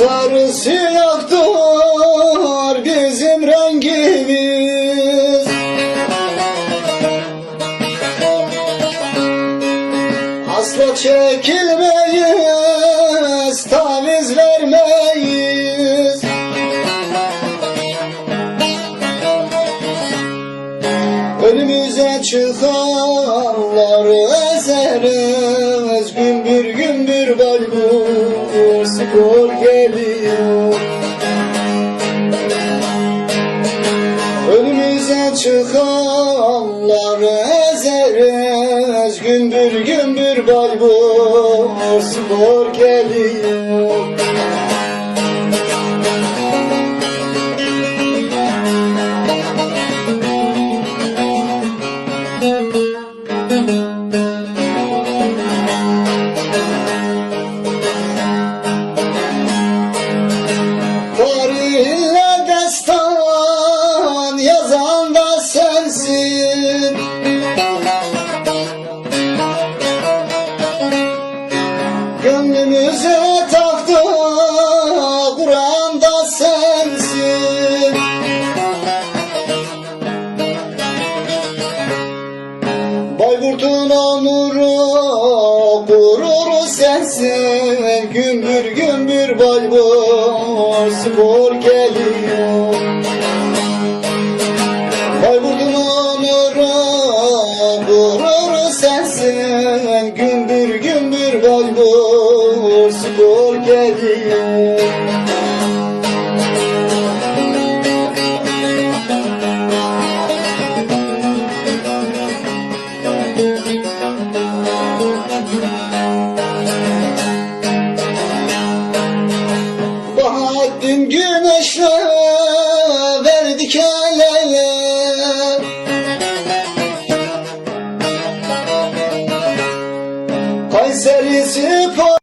Sarı siyahtır bizim rengimiz. Asla çekilmeyiz, taviz vermeyiz. Önümüze çıkanları ezeriz Gümbür gümbür balbur sıkı geliyor. Önümüze çıkanları ezeriz Gümbür gümbür balbur skor geliyor Tarihle destan yazan da sensin. Gönlümüze taktı Kur'an da sensin. Bayburt'un onuru gururu sensin. Gümbür gümbür Bayburt spor geliyor. Bayburt'un onuru gururu sensin. Gümbür gümbür Bayburt spor geliyor Dün güneşe verdik el ele Kayseri Spor